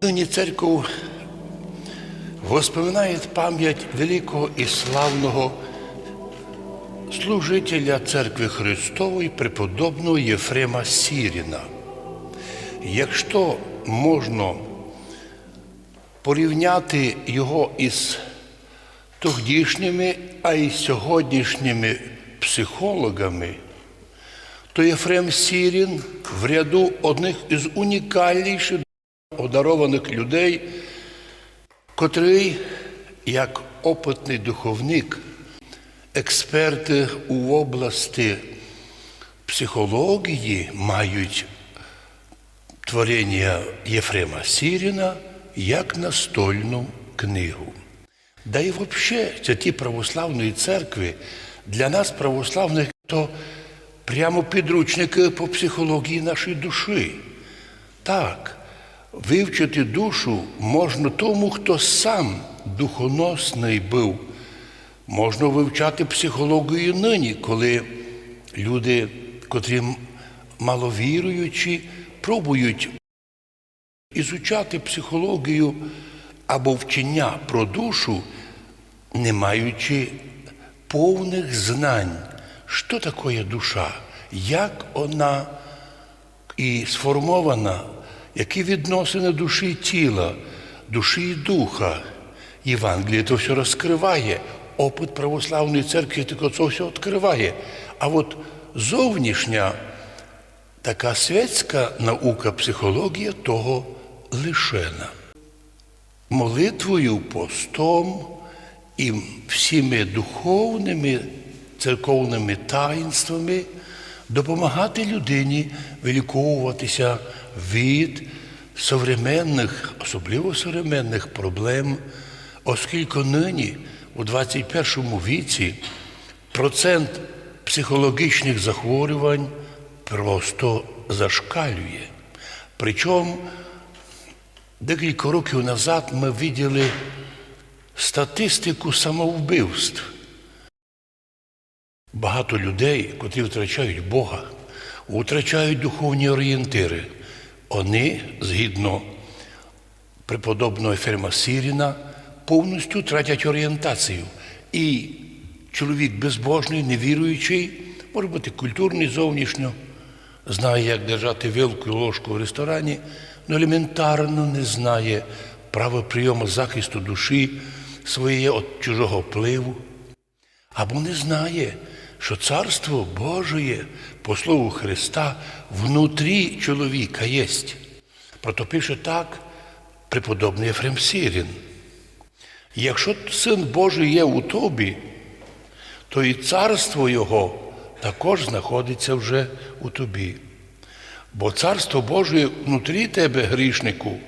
Ныне церковь воспоминает память великого и славного служителя Церкви Христової преподобного Єфрема Сіріна. Якщо можна порівняти його із тодішніми, а й сьогоднішніми психологами, то Єфрем Сірін в ряду одних із унікальніших одарованих людей, котрий, як опитний духовник, експерти у області психології мають творення Єфрема Сіріна як настольну книгу. Да і взагалі, ті православної церкви для нас, православних, то прямо підручники по психології нашої душі. Так, вивчити душу можна тому, хто сам духоносний був. Можна вивчати психологію нині, коли люди, котрі маловіруючі, пробують ізучати психологію або вчення про душу, не маючи повних знань, що таке душа, як вона і сформована, які відносини душі і тіла, душі і духа. Євангеліє то все розкриває, опит православної церкви таке це все відкриває. А от зовнішня така святська наука, психологія того лишена. Молитвою, постом і всіми духовними церковними таїнствами допомагати людині виліковуватися від современних, особливо современних проблем, оскільки нині у 21 віці процент психологічних захворювань просто зашкалює. Причому декілька років назад ми виділи статистику самовбивств. Багато людей, котрі втрачають Бога, втрачають духовні орієнтири. Вони, згідно преподобного Еферма Сіріна, повністю тратять орієнтацію. І чоловік безбожний, невіруючий, може бути культурний зовнішньо, знає, як держати вилку і ложку в ресторані, але елементарно не знає права прийому захисту душі своєї від чужого впливу. Або не знає, що Царство Божє, по слову Христа, внутрі чоловіка єсть. Прото пише так преподобний Ефрем Сірін. Якщо Син Божий є у тобі, то і царство Його також знаходиться вже у тобі. Бо царство Боже внутрі тебе, грішнику,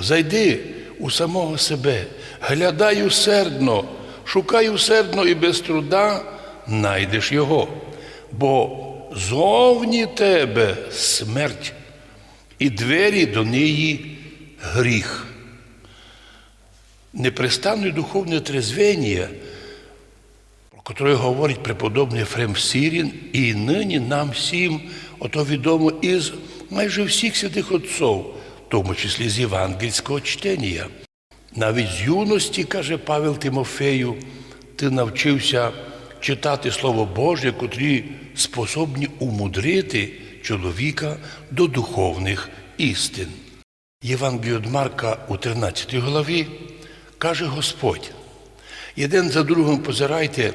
зайди у самого себе, глядай усердно, шукай усердно і без труда найдеш його. Бо зовні тебе смерть, і двері до неї гріх. Непрестанне духовне трезвення, про яке говорить преподобний Ефрем Сірін, і нині нам всім ото відомо із майже всіх святих отців, в тому числі з євангельського чтення. Навіть з юності, каже Павел Тимофею, ти навчився читати Слово Боже, котрі способні умудрити чоловіка до духовних істин. Євангелію від Марка у 13 главі каже Господь: один за другим позирайте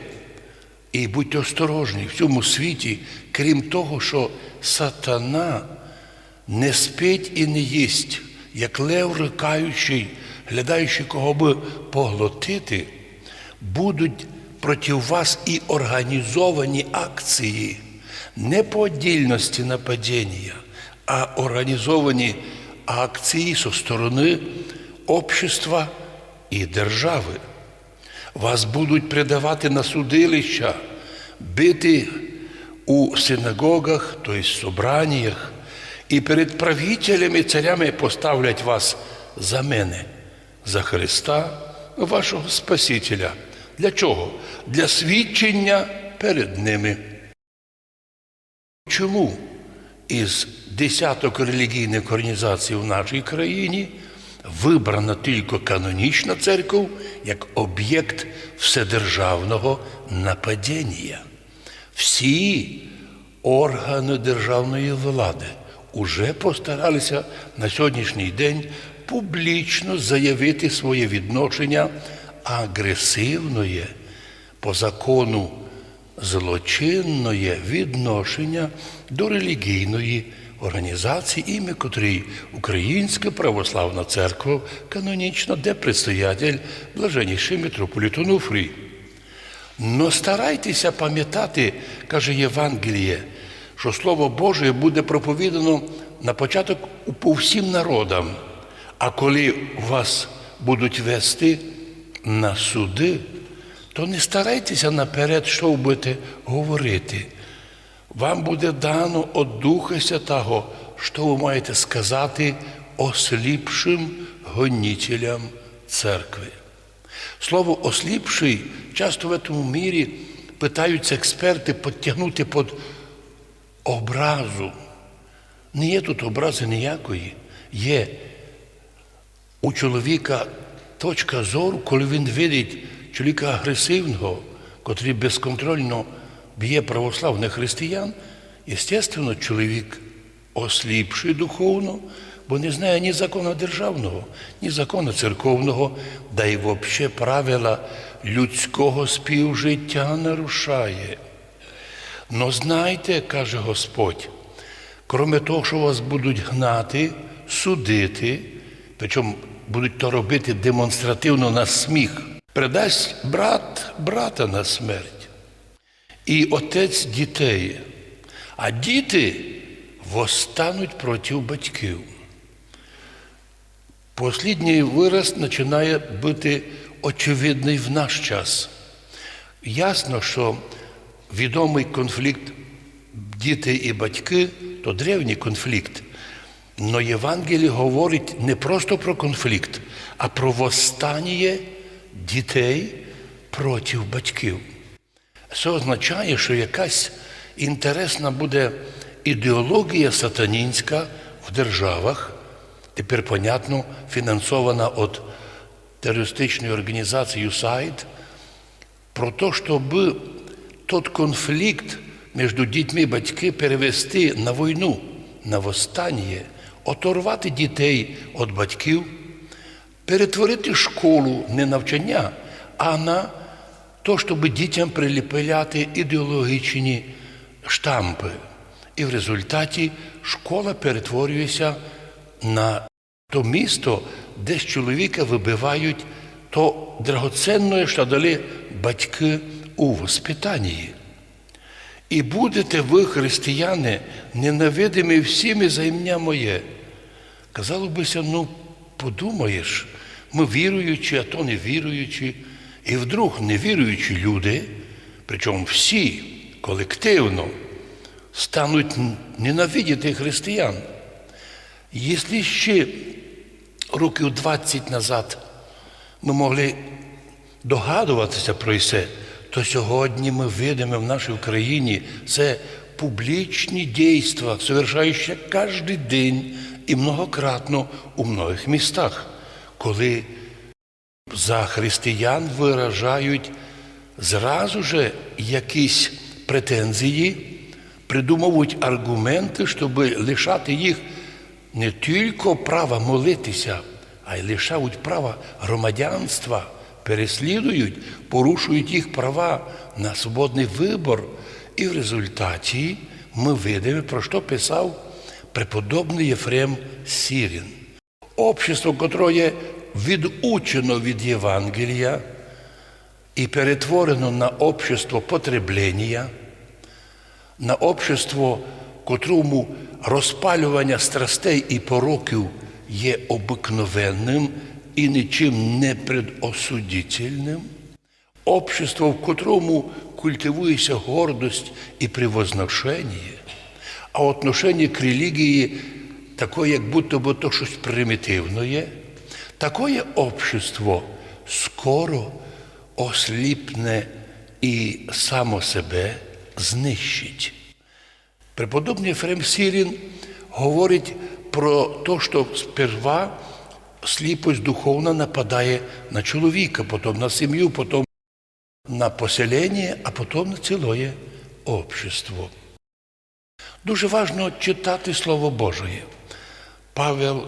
і будьте осторожні в цьому світі, крім того, що сатана не спить і не їсть, як лев рикаючий, глядаючи, кого би поглотити, будуть проти вас і організовані акції, не по отдільності нападіння, а організовані акції зі сторони общества і держави. Вас будуть придавати на судилища, бити у синагогах, тобто собраннях, і перед правителями царями поставлять вас за мене, за Христа, вашого Спасителя. Для чого? Для свідчення перед ними. Чому із десяток релігійних організацій в нашій країні вибрана тільки канонічна церква як об'єкт вседержавного нападіння. Всі органи державної влади уже постаралися на сьогоднішній день публічно заявити своє відношення агресивної по закону злочинної відношення до релігійної організації, ім'я котрій Українська православна церква канонічна, де предстоятель блаженніший митрополит Онуфрій. Но старайтеся пам'ятати, каже Євангеліє, що Слово Боже буде проповідано на початок по всім народам. А коли вас будуть вести на суди, то не старайтеся наперед, що будете говорити. Вам буде дано від Духа Святого, що ви маєте сказати осліпшим гонітелям церкви. Слово осліпший часто в цьому мірі питаються експерти підтягнути під образу. Не є тут образи ніякої. Є у чоловіка точка зору, коли він видить чоловіка агресивного, котрий безконтрольно б'є православних християн, естественно, чоловік осліпший духовно, бо не знає ні закона державного, ні закона церковного, да й взагалі правила людського співжиття нарушає. Но знайте, каже Господь, кроме того, що вас будуть гнати, судити, причому будуть то робити демонстративно на сміх, придасть брат брата на смерть і отець дітей, а діти восстануть проти батьків. Послідній вираз починає бути очевидний в наш час. Ясно, що відомий конфлікт діти і батьки то древній конфлікт. Но Євангеліє говорить не просто про конфлікт, а про восстання дітей проти батьків. Це означає, що якась інтересна буде ідеологія сатанінська в державах, тепер, понятно, фінансована від терористичної організації USAID, про те, щоб тот конфлікт між дітьми і батьки перевести на війну, на восстання, оторвати дітей від батьків, перетворити школу не навчання, а на то, щоб дітям приліпляти ідеологічні штампи. І в результаті школа перетворюється на то місто, де з чоловіка вибивають то драгоценне, що дали батьки у воспитанні. І будете ви, християни, ненавидимі всіми за ім'я моє. Казало бися, ну подумаєш, ми віруючі, а то не віруючі. І вдруг невіруючі люди, причому всі колективно, стануть ненавидіти християн. Якщо ще років 20 назад ми могли догадуватися про це, то сьогодні ми видимо в нашій Україні це публічні дійства, совершаючі кожен день і многократно у многих містах, коли за християн виражають зразу же якісь претензії, придумовують аргументи, щоб лишати їх не тільки права молитися, а й лишають права громадянства, переслідують, порушують їх права на свободний вибор. І в результаті ми видимо, про що писав преподобний Єфрем Сірін. Общество, котре відучено від Євангелія і перетворено на общество потреблення, на общество, котрому розпалювання страстей і пороків є обикновенним і нічим не предосудительним, общество, в котрому культивується гордость і превозношення, а отношення к релігії таке, як будто би то щось примітивне, таке общество скоро осліпне і само себе знищить. Преподобний Ефрем Сірін говорить про те, що сперва сліпость духовна нападає на чоловіка, потім на сім'ю, потім на поселення, а потім на ціле общество. Дуже важливо читати Слово Божє. Павел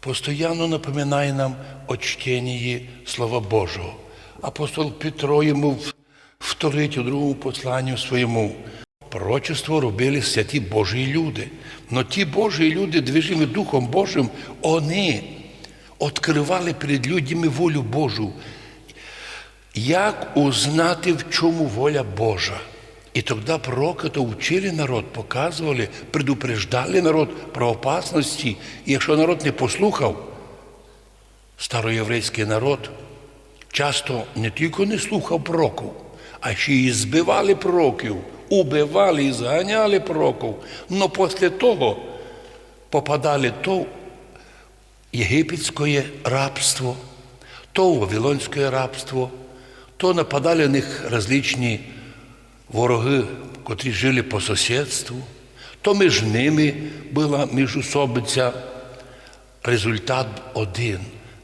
постійно напоминає нам о чтенні Слова Божого. Апостол Петро йому вторить у другому посланню своєму. Пророчество робили святі Божі люди. Но ті Божі люди, движими Духом Божим, вони відкривали перед людьми волю Божу. Як узнати, в чому воля Божа? І тоді пророки то вчили народ, показували, предупреждали народ про опасності. І якщо народ не послухав, староєврейський народ часто не тільки не слухав пророків, а ще й збивали пророків, убивали і зганяли пророків. Но після того попадали то єгипетське рабство, то вавилонське рабство, то нападали на них различні вороги, котрі жили по сусідству, то між ними була міжусобиця. Результат один.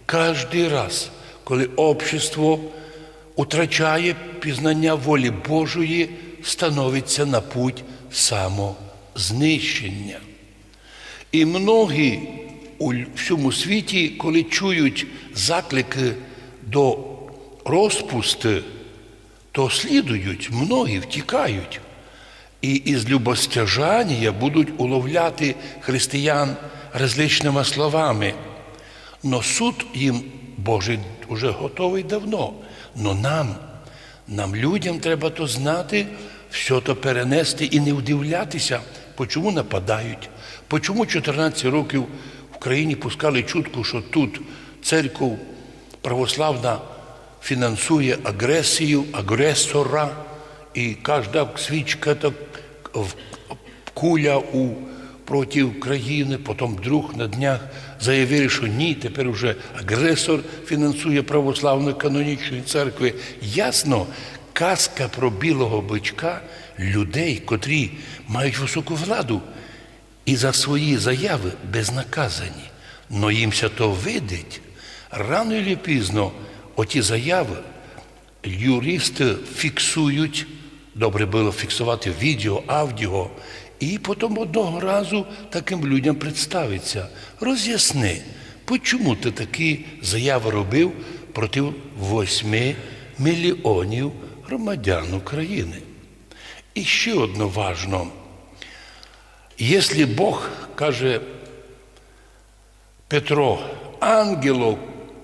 Кожний раз, коли общество утрачає пізнання волі Божої, становиться на путь самознищення. І многі у всьому світі, коли чують заклики до розпусти, то слідують, многі втікають. І із любостяжання будуть уловляти християн различними словами. Но суд їм Божий вже готовий давно. Но нам, нам, людям, треба то знати, все то перенести і не вдивлятися, по чому нападають, по чому 14 років країні пускали чутку, що тут церква православна фінансує агресію, агресора, і кожна свічка так куля у проти країни, потім вдруг на днях заявили, що ні, тепер вже агресор фінансує православну канонічної церкви. Ясно, казка про білого бичка людей, котрі мають високу владу і за свої заяви безнаказані. Но їмся то видить, рано чи пізно оті заяви юристи фіксують, добре було фіксувати відео, аудіо, і потім одного разу таким людям представиться. Роз'ясни, чому ти такі заяви робив проти восьми мільйонів громадян України. І ще одно важно. Якщо Бог каже Петро, ангелов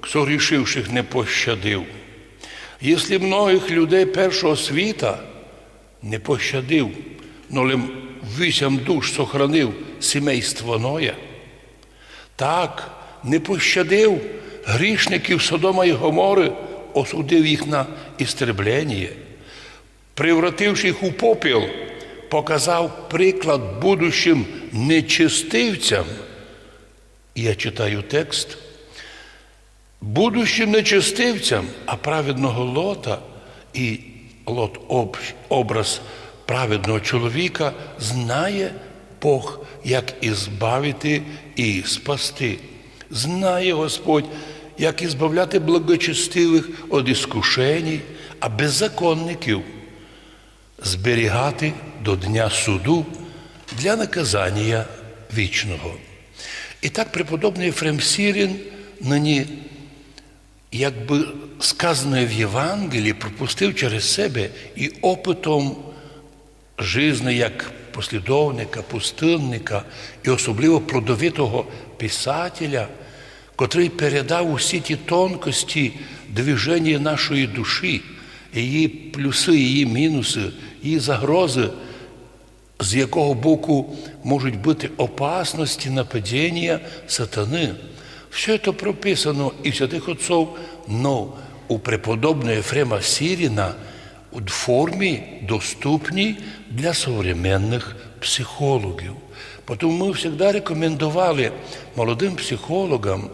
согрішивших не пощадив, якщо многих людей першого світа не пощадив, лим вісім душ сохранив сімейство Ноя, так не пощадив грішників Содома і Гомори, осудив їх на істреблення, превративши їх у попіл, показав приклад будущим нечистивцям. Я читаю текст. Будущим нечистивцям, а праведного лота і лот об- образ праведного чоловіка знає Бог, як і збавити і спасти. Знає Господь, як і збавляти благочестивих від іскушень, а беззаконників зберігати до Дня суду для наказання вічного. І так преподобний Ефрем Сірін нині, якби сказане в Євангелії, пропустив через себе і опитом жизни як послідовника, пустинника і особливо плодовитого писателя, котрий передав усі ті тонкості движення нашої душі, її плюси, її мінуси, її загрози, з якого боку можуть бути опасності нападіння сатани. Все це прописано і в святих отців, но у преподобного Ефрема Сіріна у формі доступній для современних психологів. Тому ми завжди рекомендували молодим психологам,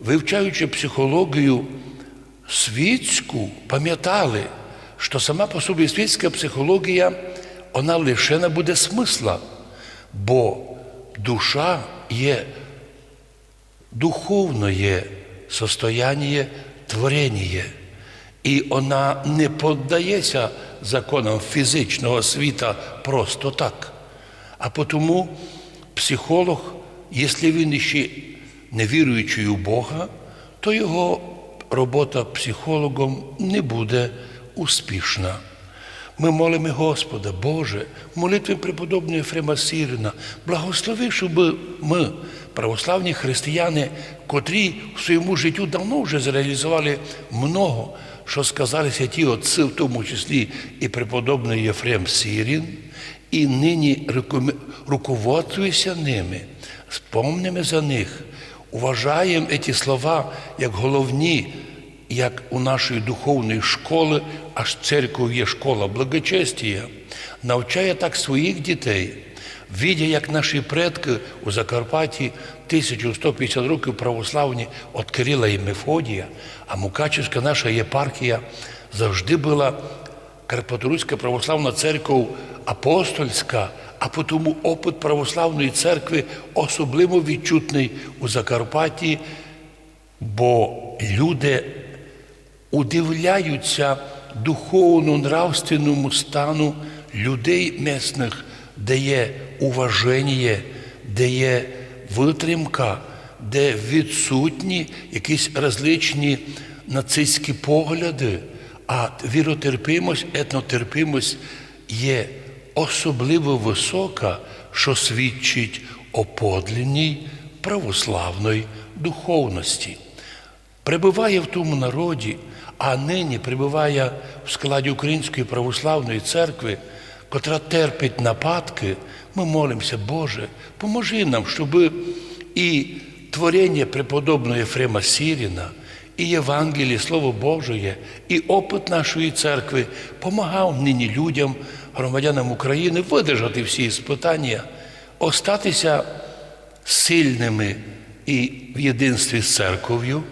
вивчаючи психологію світську, пам'ятали, що сама по собі світська психологія, вона лише не буде смисла, бо душа є духовное состояние творення. І вона не піддається законам фізичного світа просто так. А тому психолог, якщо він ще не віруючий у Бога, то його робота психологом не буде успішна. Ми молимо Господа, Боже, молитви преподобного Єфрема Сірина, благослови, щоб ми, православні християни, котрі в своєму життю давно вже зреалізували много, що сказали святі отці, в тому числі і преподобний Єфрем Сірін, і нині руководствуйся ними, спомнимо за них, уважаємо ці слова як головні як у нашої духовної школи, аж церква є школа благочестія, навчає так своїх дітей, видя, як наші предки у Закарпатті 1150 років православні від Кирила і Мефодія, а Мукачівська наша єпархія завжди була Карпаторуська православна церква апостольська, а тому опит православної церкви особливо відчутний у Закарпатті, бо люди удивляються духовно-нравственному стану людей місних, де є уваження, де є витримка, де відсутні якісь различні нацистські погляди, а віротерпимость, етнотерпимость є особливо висока, що свідчить о подлинній православної духовності. Перебуває в тому народі, а нині перебуває в складі Української православної церкви, котра терпить нападки, ми молимося, Боже, поможи нам, щоб і творення преподобного Єфрема Сіріна, і Євангеліє, Слово Божє, і опит нашої церкви помагав нині людям, громадянам України видержати всі іспитання, остатися сильними і в єдинстві з церков'ю,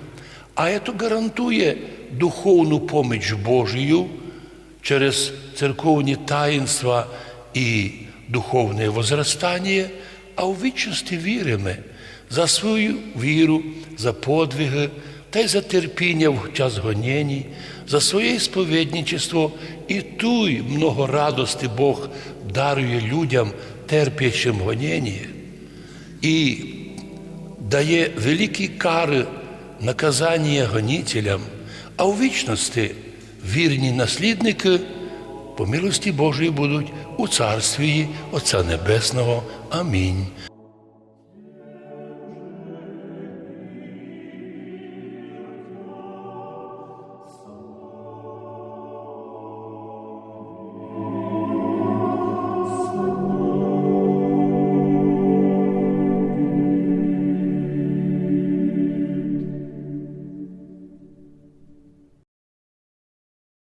а це гарантує духовну поміч Божію через церковні таїнства і духовне возрастання, а у вічності віримо за свою віру, за подвиги та й за терпіння в час гонєній, за своє сповідничество. І туй много радости Бог дарує людям, терпячим гонєння і дає великі кари наказання гонителям, а у вічності вірні наслідники по милості Божої будуть у царстві Отця Небесного. Амінь.